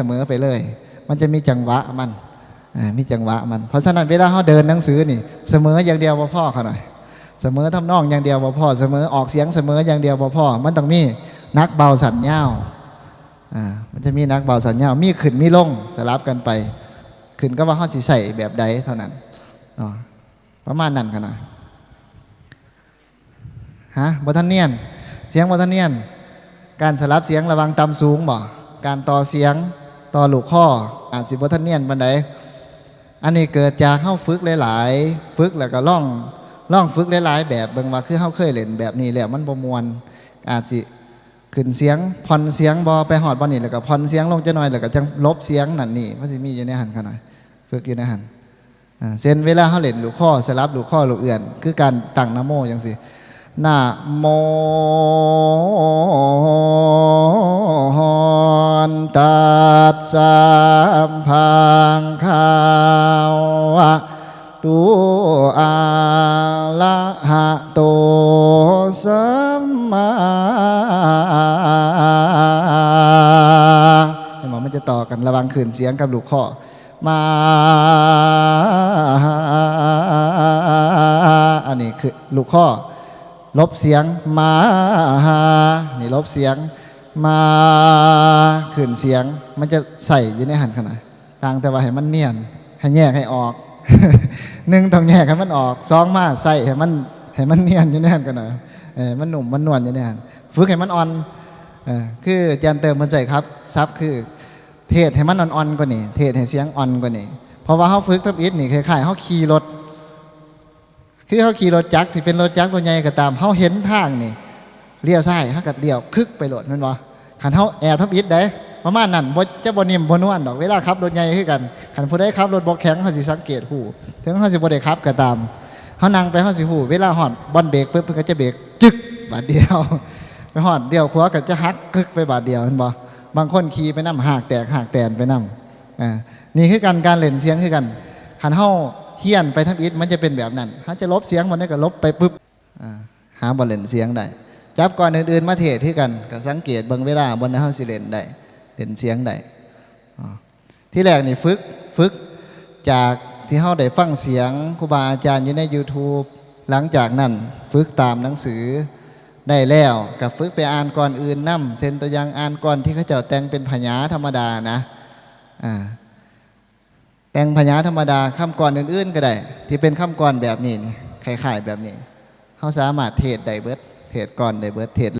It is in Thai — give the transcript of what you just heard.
เสมอไปเลย มันจะมีจังหวะมันมีจังหวะมัน เพราะฉะนั้นเวลาเขาเดินหนังสือนี่ เสมออย่างเดียวบ่พ่อเขาหน่อยเสมอทำนองอย่างเดียวบ่พ่อ เสมอออกเสียงเสมออย่างเดียวบ่พ่อ มันต้องมีนักเบาสัญญาวอ่ามันจะมีนักเบาสัญญาวมีขึ้นมีลงสลับกันไป ขึ้นก็ว่าเขาสิใส่แบบใดเท่านั้นอ๋อประมาณนั้นกันน่อยฮะบัทันเนียน เสียงบัทันเนียน การสลับเสียงระวังต่ำสูงบ่การต่อเสียง ต่อลูกข้ออาจสิบทันเนียนบันไดอันนี้เกิดจากเข้าฝึกหลายๆ ฝึกแล้วก็ล่องล่องฝึกหลายๆ แบบเบิ่งว่าคือเข้าเคยเล่นแบบนี้แล้วมันบ่มวนอาจสิขึ้นเสียงผ่อนเสียงบอไปหอดบอนี่แล้วก็ผ่อนเสียงลงจะหน่อยแล้วก็จังลบเสียงนั่นนี่มันสิมีอยู่ในหันขนาดฝึกอยู่ในหันอ่าเช่นเวลาเขาเล่นหลูกข้อสลับหลูกข้อหลูกเอื่อน คือการตั้งนโมอย่างสิหนะโม สสะพังคาวะตุอาละหะโตสัมมาห็นไหมมันจะต่อกันระวังขืนเสียงกับลูกข้อมาอันนี้คือลูกข้อ ลบเสียงมานี่ลบเสียง มาขึ้นเสียง มันจะใส่อยู่ในหันขนาดตางแต่ว่าให้มันเนียน ให้แยกให้ออกหนึ่งต้องแยกให้มันออกสองมาใส่ให้มันให้มันเนียนอยู่ในหันกันหน่อยเออมันหนุ่มมันนวลอยู่ในหันฝึกให้มันอ่อนเออคืออาจารย์เติมมันใส่ครับซับคือเทศให้มันอ่อนๆกว่านี้เทศให้เสียงอ่อนกว่านี้เพราะว่าเขาฝึกทับอิฐนี่คล้ายๆเขาขี่รถคือเขาขี่รถจักรสิเป็นรถจักรตัวใหญ่ก็ตามเขาเห็นทางนี่ เลี้ยวซ้ายเขากัดเลี้ยวคึกไปโหลดนั่นวะขันเขาแอบทับอิดได้ประมาณนั้นบ่จะบ่นิ่มบ่นวลดอกเวลาขับรถใหญ่คือกันขันผู้ใดขับรถบ่แข็งเขาสิสังเกตหูถึงเขาสิบ่ได้ขับก็ตามเขานั่งไปเขาสิหูเวลาหอดบอลเบรกปุ๊บเพิ่นก็จะเบรกจึกบาดเดียวไปหอดเดียวขวาก็จะหักกึกไปบาดเดียวเห็นบ่บางคนขี่ไปนํหากแตกหากแตนไปนํอ่านี่คือการการเล่นเสียงคือกันขันเฮาเฮียนไปทับอิฐมันจะเป็นแบบนั้นเขาจะลบเสียงมันได้ก็ลบไปปุ๊บอ่าหาบ่เล่นเสียงได้ จับก่อนอื่นๆมาเทศที่กันก็สังเกตเบิ่งเวลาบนในห้องสิเล่นได้เล่นเสียงได้ที่แรกนี่ฝึกฝึกจากที่เฮาได้ฟังเสียงครูบาอาจารย์อยู่ใน YouTube หลังจากนั้นฝึกตามหนังสือได้แล้วกับฝึกไปอ่านก่อนอื่นนํเช่นตัวอย่างอ่านก่อนที่เขาเจ้าแต่งเป็นพญาธรรมดานะอ่าแต่งพญาธรรมดาคำกรอื่นๆก็ได้ ที่เป็นคำกรแบบนี้นี่คล้ายๆแบบนี้เขาสามารถเทศได้เบิด เทศก่อนได้เบิดเทศ